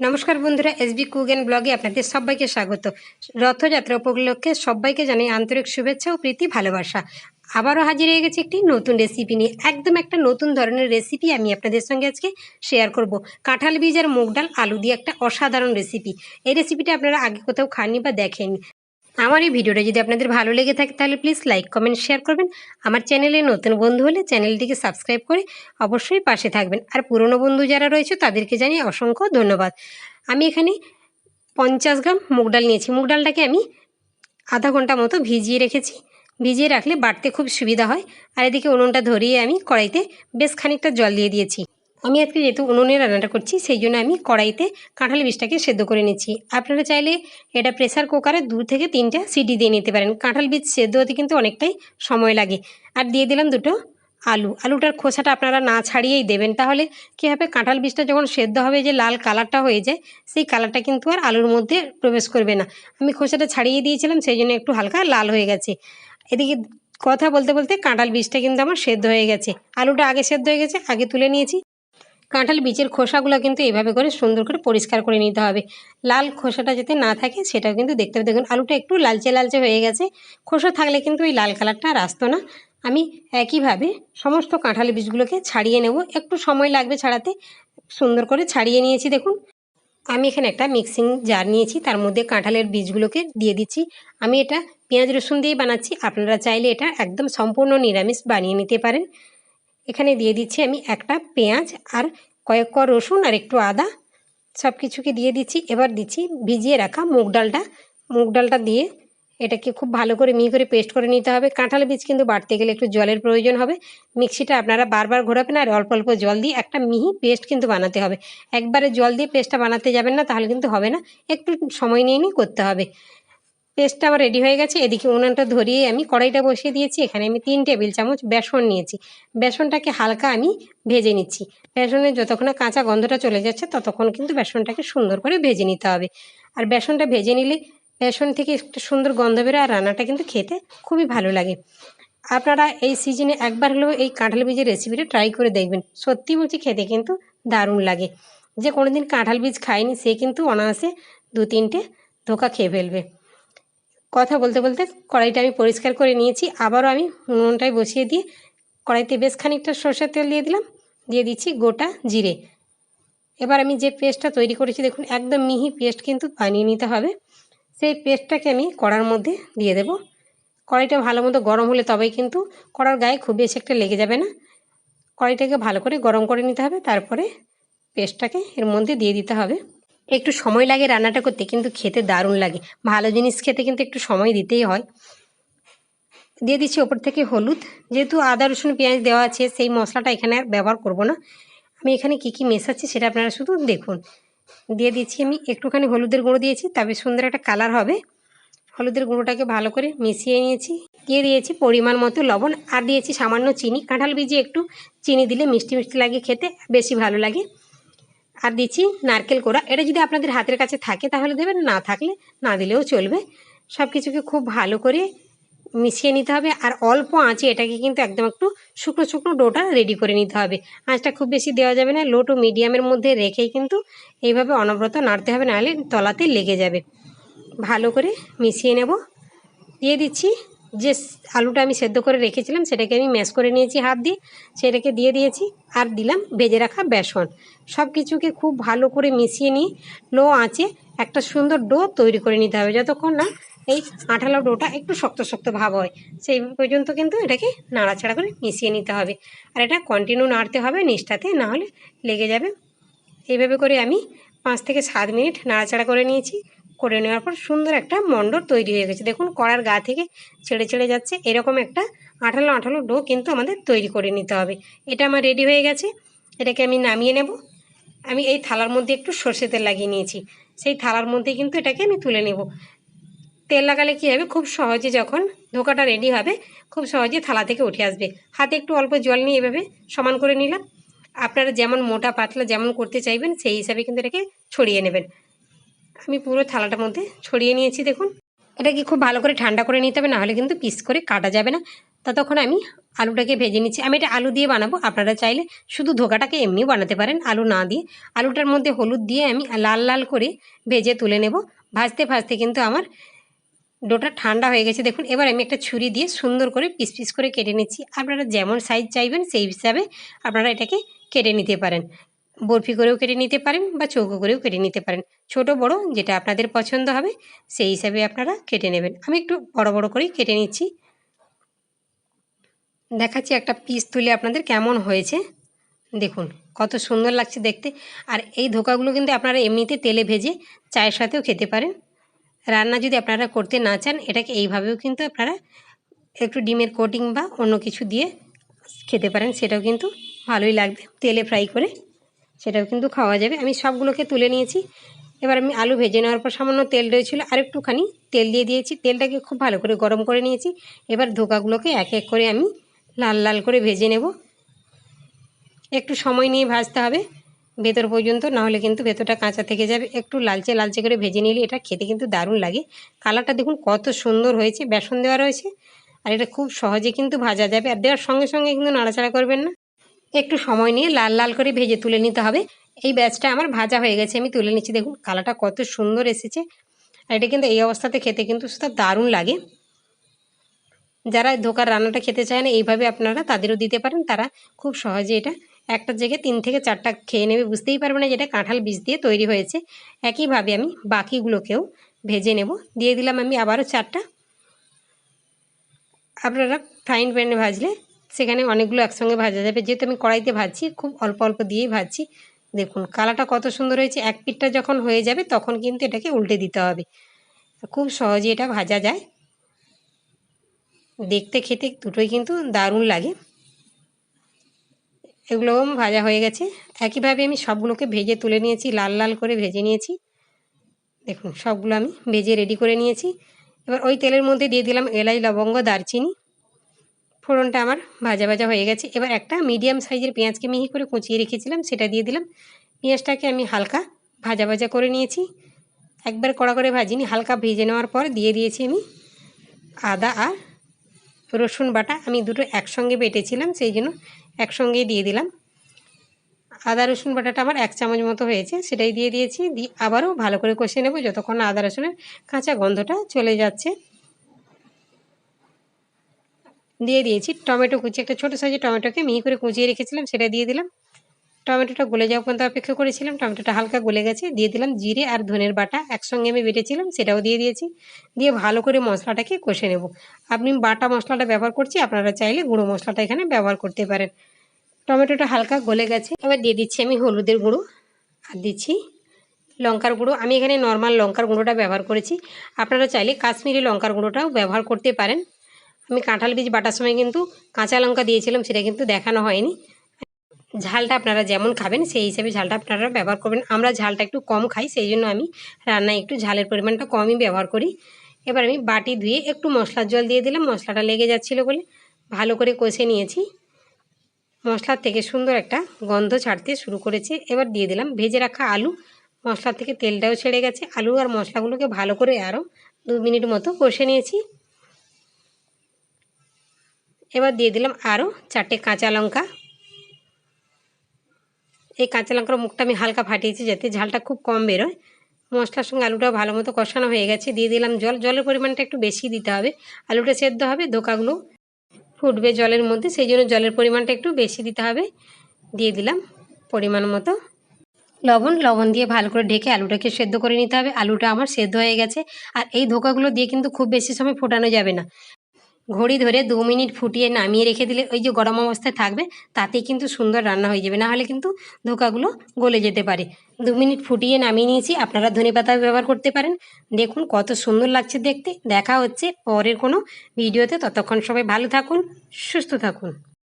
নমস্কার বন্ধুরা, SB cook and ব্লগে আপনাদের সবাইকে স্বাগত। রথযাত্রা উপলক্ষে সবাইকে জানাই আন্তরিক শুভেচ্ছা ও প্রীতি ভালোবাসা। আবারও হাজির হয়ে গেছে একটি নতুন রেসিপি নিয়ে। একদম একটা নতুন ধরনের রেসিপি আমি আপনাদের সঙ্গে আজকে শেয়ার করব। কাঁঠাল বীজ আর মুগ ডাল, আলু দিয়ে একটা অসাধারণ রেসিপি এই রেসিপিটা আপনারা আগে কোথাও খাননি বা দেখেননি। আমার এই ভিডিওটা যদি আপনাদের ভালো লেগে থাকে, তাহলে প্লিজ লাইক কমেন্ট শেয়ার করবেন। আমার চ্যানেলে নতুন বন্ধু হলে চ্যানেলটিকে সাবস্ক্রাইব করে অবশ্যই পাশে থাকবেন। আর পুরনো বন্ধু যারা রয়েছে, তাদেরকে জানিয়ে অসংখ্য ধন্যবাদ। আমি এখানে পঞ্চাশ গ্রাম মুগ ডাল নিয়েছি। মুগ ডালটাকে আমি আধা ঘণ্টা মতো ভিজিয়ে রেখেছি। ভিজিয়ে রাখলে বাটতে খুব সুবিধা হয়। আর এদিকে উনুনটা ধরিয়ে আমি কড়াইতে বেশ খানিকটা জল দিয়ে দিয়েছি। আমি আজকে যেহেতু উনুনে রান্নাটা করছি, সেই জন্য আমি কড়াইতে কাঁঠাল বীজটাকে সেদ্ধ করে নিচ্ছি। আপনারা চাইলে এটা প্রেসার কুকারে দু থেকে তিনটা সিটি দিয়ে নিতে পারেন। কাঁঠাল বীজ সেদ্ধ হতে কিন্তু অনেকটাই সময় লাগে। আর দিয়ে দিলাম দুটো আলু। আলুটার খোসাটা আপনারা না ছাড়িয়েই দেবেন। তাহলে কী হবে? কাঁঠাল বীজটা যখন সেদ্ধ হবে, যে লাল কালারটা হয়ে যায়, সেই কালারটা কিন্তু আর আলুর মধ্যে প্রবেশ করবে না। আমি খোসাটা ছাড়িয়ে দিয়েছিলাম, সেই জন্য একটু হালকা লাল হয়ে গেছে। এদিকে কথা বলতে বলতে কাঁঠাল বীজটা কিন্তু আমার সেদ্ধ হয়ে গেছে। আলুটা আগে সেদ্ধ হয়ে গেছে, আগে তুলে নিয়েছি। কাঁঠাল বীজের খোসাগুলো কিন্তু এভাবে করে সুন্দর করে পরিষ্কার করে নিতে হবে। লাল খোসাটা যাতে না থাকে, সেটাও কিন্তু দেখতে হবে। দেখুন, আলুটা একটু লালচে লালচে হয়ে গেছে। খোসা থাকলে কিন্তু ওই লাল কালারটা আর আসতো না। আমি একইভাবে সমস্ত কাঁঠাল বীজগুলোকে ছাড়িয়ে নেব। একটু সময় লাগবে ছাড়াতে। সুন্দর করে ছাড়িয়ে নিয়েছি, দেখুন। আমি এখানে একটা মিক্সিং জার নিয়েছি। তার মধ্যে কাঁঠালের বীজগুলোকে দিয়ে দিচ্ছি। আমি এটা পেঁয়াজ রসুন দিয়েই বানাচ্ছি। আপনারা চাইলে এটা একদম সম্পূর্ণ নিরামিষ বানিয়ে নিতে পারেন। এখানে দিয়ে দিচ্ছি আমি একটা পেঁয়াজ আর কয়েক ক রসুন আর একটু আদা। সব কিছুকে দিয়ে দিচ্ছি। এবার দিচ্ছি ভিজিয়ে রাখা মুগ ডালটা। মুগ ডালটা দিয়ে এটাকে খুব ভালো করে মিহি করে পেস্ট করে নিতে হবে। কাঁঠাল বীজ কিন্তু বাড়তে গেলে একটু জলের প্রয়োজন হবে। মিক্সিটা আপনারা বারবার ঘোরাবেন আর অল্প অল্প জল দিয়ে একটা মিহি পেস্ট কিন্তু বানাতে হবে। একবারে জল দিয়ে পেস্টটা বানাতে যাবেন না, তাহলে কিন্তু হবে না। একটু সময় নিয়ে নিয়ে করতে হবে। পেস্টটা আমার রেডি হয়ে গেছে। এদিকে উনানটা ধরিয়ে আমি কড়াইটা বসিয়ে দিয়েছি। এখানে আমি তিন টেবিল চামচ বেসন নিয়েছি। বেসনটাকে হালকা আমি ভেজে নিচ্ছি। বেসনের যতক্ষণ কাঁচা গন্ধটা চলে যাচ্ছে, ততক্ষণ কিন্তু বেসনটাকে সুন্দর করে ভেজে নিতে হবে। আর বেসনটা ভেজে নিলে বেসন থেকে একটা সুন্দর গন্ধ বেরোয় আর রান্নাটা কিন্তু খেতে খুবই ভালো লাগে। আপনারা এই সিজনে একবার হলেও এই কাঁঠাল বীজের রেসিপিটা ট্রাই করে দেখবেন। সত্যি বলছি খেতে কিন্তু দারুণ লাগে। যে কোনো দিন কাঁঠাল বীজ খায়নি সে কিন্তু অনায়াসে দু তিনটে ধোকা খেয়ে ফেলবে। কথা বলতে বলতে কড়াইটা আমি পরিষ্কার করে নিয়েছি। আবারও আমি উনুনটায় বসিয়ে দিয়ে কড়াইতে বেশ খানিকটা সর্ষের তেল দিয়ে দিলাম। দিয়ে দিচ্ছি গোটা জিরে। এবার আমি যে পেস্টটা তৈরি করেছি, দেখুন, একদম মিহি পেস্ট কিন্তু বানিয়ে নিতে হবে। সেই পেস্টটাকে আমি কড়ার মধ্যে দিয়ে দেব। কড়াইটা ভালো মতো গরম হলে তবেই কিন্তু কড়ার গায়ে খুব বেশি একটা লেগে যাবে না। কড়াইটাকে ভালো করে গরম করে নিতে হবে। তারপরে পেস্টটাকে এর মধ্যে দিয়ে দিতে হবে। একটু সময় লাগে রান্নাটা করতে, কিন্তু খেতে দারুণ লাগে। ভালো জিনিস খেতে কিন্তু একটু সময় দিতেই হয়। দিয়ে দিচ্ছি ওপর থেকে হলুদ। যেহেতু আদা, রসুন, পেঁয়াজ দেওয়া আছে, সেই মশলাটা এখানে আর ব্যবহার করব না। আমি এখানে কি কি মেশাচ্ছি সেটা আপনারা শুধু দেখুন। দিয়ে দিচ্ছি আমি একটুখানি হলুদের গুঁড়ো দিয়েছি, তবে সুন্দর একটা কালার হবে। হলুদের গুঁড়োটাকে ভালো করে মিশিয়ে নিয়েছি। দিয়ে দিয়েছি পরিমাণ মতো লবণ, আর দিয়েছি সামান্য চিনি। কাঁঠাল বীজে একটু চিনি দিলে মিষ্টি মিষ্টি লাগে খেতে, বেশি ভালো লাগে। আর দিচ্ছি নারকেল কোড়া। এটা যদি আপনাদের হাতের কাছে থাকে তাহলে দেবেন, না থাকলে না দিলেও চলবে। সব কিছুকে খুব ভালো করে মিশিয়ে নিতে হবে আর অল্প আঁচে এটাকে কিন্তু একদম একটু শুকনো শুকনো ডোটা রেডি করে নিতে হবে। আঁচটা খুব বেশি দেওয়া যাবে না, লো টু মিডিয়ামের মধ্যে রেখেই কিন্তু এইভাবে অনবরত নাড়তে হবে, নাহলে তলাতে লেগে যাবে। ভালো করে মিশিয়ে নেব। দিয়ে দিচ্ছি যে আলুটা আমি সেদ্ধ করে রেখেছিলাম, সেটাকে আমি ম্যাশ করে নিয়েছি হাত দিয়ে, সেটাকে দিয়ে দিয়েছি আর দিলাম ভেজে রাখা বেসন। সব কিছুকে খুব ভালো করে মিশিয়ে নিয়ে লো আঁচে একটা সুন্দর ডো তৈরি করে নিতে হবে, যতক্ষণ না এই আঠালো ডোটা একটু শক্ত শক্ত ভাব হয়, সেই পর্যন্ত কিন্তু এটাকে নাড়াচাড়া করে মিশিয়ে নিতে হবে। আর এটা কন্টিনিউ নাড়তে হবে নিষ্ঠাতে, না হলে লেগে যাবে। এইভাবে করে আমি পাঁচ থেকে সাত মিনিট নাড়াচাড়া করে নিয়েছি। করে নেওয়ার পর সুন্দর একটা মণ্ডর তৈরি হয়ে গেছে। দেখুন, কড়ার গা থেকে ছেড়ে ছেড়ে যাচ্ছে। এরকম একটা আঠালো আঠালো ডো কিন্তু আমাদের তৈরি করে নিতে হবে। এটা আমার রেডি হয়ে গেছে। এটাকে আমি নামিয়ে নেব। আমি এই থালার মধ্যে একটু সর্ষে তেল লাগিয়ে নিয়েছি। সেই থালার মধ্যে কিন্তু এটাকে আমি তুলে নেব। তেল লাগালে কী হবে? খুব সহজে যখন ধোকাটা রেডি হবে, খুব সহজে থালা থেকে উঠে আসবে। হাতে একটু অল্প জল নিয়ে এভাবে সমান করে নিলাম। আপনারা যেমন মোটা পাতলা যেমন করতে চাইবেন, সেই হিসাবে কিন্তু এটাকে ছড়িয়ে নেবেন। আমি পুরো থালাটার মধ্যে ছড়িয়ে নিয়েছি, দেখুন। এটাকে খুব ভালো করে ঠান্ডা করে নিতে হবে নাহলে কিন্তু পিস করে কাটা যাবে না। ততক্ষণ আমি আলুটাকে ভেজে নিচ্ছি। আমি এটা আলু দিয়ে বানাবো, আপনারা চাইলে শুধু ধোকাটাকে এমনিও বানাতে পারেন, আলু না দিয়ে। আলুটার মধ্যে হলুদ দিয়ে আমি লাল লাল করে ভেজে তুলে নেব। ভাজতে ভাজতে কিন্তু আমার ডোটা ঠান্ডা হয়ে গেছে, দেখুন। এবার আমি একটা ছুরি দিয়ে সুন্দর করে পিস পিস করে কেটে নিচ্ছি। আপনারা যেমন সাইজ চাইবেন, সেই হিসাবে আপনারা এটাকে কেটে নিতে পারেন। বরফি করেও কেটে নিতে পারেন বা চৌকো করেও কেটে নিতে পারেন। ছোট, বড়, যেটা আপনাদের পছন্দ হবে, সেই হিসাবে আপনারা কেটে নেবেন। আমি একটু বড় বড় করেই কেটে নিচ্ছি। দেখাচ্ছি একটা পিস তুলে আপনাদের কেমন হয়েছে। দেখুন, কত সুন্দর লাগছে দেখতে। আর এই ধোকাগুলো কিন্তু আপনারা এমনিতে তেলে ভেজে চায়ের সাথেও খেতে পারেন। রান্না যদি আপনারা করতে না চান, এটাকে এইভাবেও কিন্তু আপনারা একটু ডিমের কোটিং বা অন্য কিছু দিয়ে খেতে পারেন, সেটাও কিন্তু ভালোই লাগবে তেলে ফ্রাই করে। সেটাও কিন্তু খাওয়া যাবে। আমি সবগুলোকে তুলে নিয়েছি। এবার আমি আলু ভেজে নেওয়ার পর সামান্য তেল রয়েছিল আর একটুখানি তেল দিয়ে দিয়েছি। তেলটাকে খুব ভালো করে গরম করে নিয়েছি। এবার ধোকাগুলোকে এক এক করে আমি লাল লাল করে ভেজে নেব। একটু সময় নিয়ে ভাজতে হবে ভেতর পর্যন্ত, নাহলে কিন্তু ভেতরটা কাঁচা থেকে যাবে। একটু লালচে লালচে করে ভেজে নিলে এটা খেতে কিন্তু দারুণ লাগে। কালারটা দেখুন কত সুন্দর হয়েছে, বেসন দেওয়া রয়েছে। আর এটা খুব সহজে কিন্তু ভাজা যাবে। আর দেওয়ার সঙ্গে সঙ্গে কিন্তু নাড়াচাড়া করবেন না। একটু সময় নিয়ে লাল লাল করে ভেজে তুলে নিতে হবে। এই ব্যাচটা আমার ভাজা হয়ে গেছে, আমি তুলে নিচ্ছি। দেখুন, কালারটা কত সুন্দর এসেছে। আর এটা কিন্তু এই অবস্থাতে খেতে কিন্তু সেটা দারুণ লাগে। যারা ধোকার রান্নাটা খেতে চায় না, এইভাবে আপনারা তাদেরও দিতে পারেন। তারা খুব সহজে এটা একটা জায়গায় তিন থেকে চারটা খেয়ে নেবে। বুঝতেই পারবে না যেটা কাঁঠাল বীজ দিয়ে তৈরি হয়েছে। একইভাবে আমি বাকিগুলোকেও ভেজে নেব। দিয়ে দিলাম আমি আবারও চারটা। আপনারা ফ্রাইং প্যানে ভাজলে সেখানে অনেকগুলো একসঙ্গে ভাজা যাবে। যেহেতু আমি কড়াইতে ভাজছি, খুব অল্প অল্প দিয়েই ভাজছি। দেখুন কালারটা কত সুন্দর হয়েছে। এক পিঠটা যখন হয়ে যাবে, তখন কিন্তু এটাকে উল্টে দিতে হবে। খুব সহজে এটা ভাজা যায়। দেখতে খেতে দুটোই কিন্তু দারুণ লাগে। এগুলো ভাজা হয়ে গেছে। একইভাবে আমি সবগুলোকে ভেজে তুলে নিয়েছি, লাল লাল করে ভেজে নিয়েছি। দেখুন, সবগুলো আমি ভেজে রেডি করে নিয়েছি। এবার ওই তেলের মধ্যে দিয়ে দিলাম এলাই লবঙ্গ, দারচিনি। ফোড়নটা আমার ভাজা ভাজা হয়ে গেছে। এবার একটা মিডিয়াম সাইজের পেঁয়াজকে মিহি করে কুচিয়ে রেখেছিলাম, সেটা দিয়ে দিলাম। পেঁয়াজটাকে আমি হালকা ভাজা ভাজা করে নিয়েছি। একবার কড়া করে ভাজিনি, হালকা ভেজে নেওয়ার পর দিয়ে দিয়েছি আমি আদা আর রসুন বাটা। আমি দুটো একসঙ্গে বেটেছিলাম, সেই জন্য একসঙ্গেই দিয়ে দিলাম। আদা রসুন বাটাটা আমার এক চামচ মতো হয়েছে, সেটাই দিয়ে দিয়েছি। দিয়ে আবারও ভালো করে কষে নেব, যতক্ষণ আদা রসুনের কাঁচা গন্ধটা চলে যাচ্ছে। দিয়ে দিয়েছি। টমেটো কুচি, একটা ছোটো সাইজের টমেটোকে মিহি করে কুচিয়ে রেখেছিলাম, সেটা দিয়ে দিলাম। টমেটোটা গলে যাওয়া পর্যন্ত অপেক্ষা করেছিলাম, টমেটোটা হালকা গলে গেছে, দিয়ে দিলাম জিরে আর ধনের বাটা। একসঙ্গে আমি বেটেছিলাম, সেটাও দিয়ে দিয়েছি। দিয়ে ভালো করে মশলাটাকে কষে নেব। আপনি বাটা মশলাটা ব্যবহার করছি, আপনারা চাইলে গুঁড়ো মশলাটা এখানে ব্যবহার করতে পারেন। টমেটোটা হালকা গলে গেছে। এবার দিয়ে দিচ্ছি আমি হলুদের গুঁড়ো, আর দিচ্ছি লঙ্কার গুঁড়ো। আমি এখানে নর্মাল লঙ্কার গুঁড়োটা ব্যবহার করেছি। আপনারা চাইলে কাশ্মীরি লঙ্কার গুঁড়োটাও ব্যবহার করতে পারেন। আমি কাঁঠাল বীজ বাটার সময় কিন্তু কাঁচা লঙ্কা দিয়েছিলাম, সেটা কিন্তু দেখানো হয়নি। ঝালটা আপনারা যেমন খাবেন, সেই হিসাবে ঝালটা আপনারা ব্যবহার করবেন। আমরা ঝালটা একটু কম খাই, সেই জন্য আমি রান্নায় একটু ঝালের পরিমাণটা কমই ব্যবহার করি। এবার আমি বাটি ধুয়ে একটু মশলার জল দিয়ে দিলাম, মশলাটা লেগে যাচ্ছিল বলে ভালো করে কষে নিয়েছি। মশলার থেকে সুন্দর একটা গন্ধ ছাড়তে শুরু করেছে। এবার দিয়ে দিলাম ভেজে রাখা আলু। মশলার থেকে তেলটাও ছেড়ে গেছে। আলু আর মশলাগুলোকে ভালো করে আরও দু মিনিট মতো কষে নিয়েছি। এবার দিয়ে দিলাম আরও চারটে কাঁচা লঙ্কা। এই কাঁচা লঙ্কার মুখটা আমি হালকা ফাটিয়েছি যাতে ঝালটা খুব কম বেরোয়। মশলার সঙ্গে আলুটা ভালো মতো কষানো হয়ে গেছে। দিয়ে দিলাম জল। জলের পরিমাণটা একটু বেশি দিতে হবে। আলুটা সেদ্ধ হবে, ধোকাগুলো ফুটবে জলের মধ্যে, সেই জন্য জলের পরিমাণটা একটু বেশি দিতে হবে। দিয়ে দিলাম পরিমাণ মতো লবণ। লবণ দিয়ে ভালো করে ঢেকে আলুটাকে সেদ্ধ করে নিতে হবে। আলুটা আমার সেদ্ধ হয়ে গেছে। আর এই ধোকাগুলো দিয়ে কিন্তু খুব বেশি সময় ফোটানো যাবে না। ঘড়ি ধরে দু মিনিট ফুটিয়ে নামিয়ে রেখে দিলে ওই যে গরম অবস্থায় থাকবে, তাতেই কিন্তু সুন্দর রান্না হয়ে যাবে। না হলে কিন্তু ধোকাগুলো গলে যেতে পারে। দু মিনিট ফুটিয়ে নামিয়ে নিয়েছি, আপনারা ধনে পাতা ব্যবহার করতে পারেন। দেখুন কত সুন্দর লাগছে দেখতে। দেখা হচ্ছে পরের কোনো ভিডিওতে। ততক্ষণ সবাই ভালো থাকুন, সুস্থ থাকুন।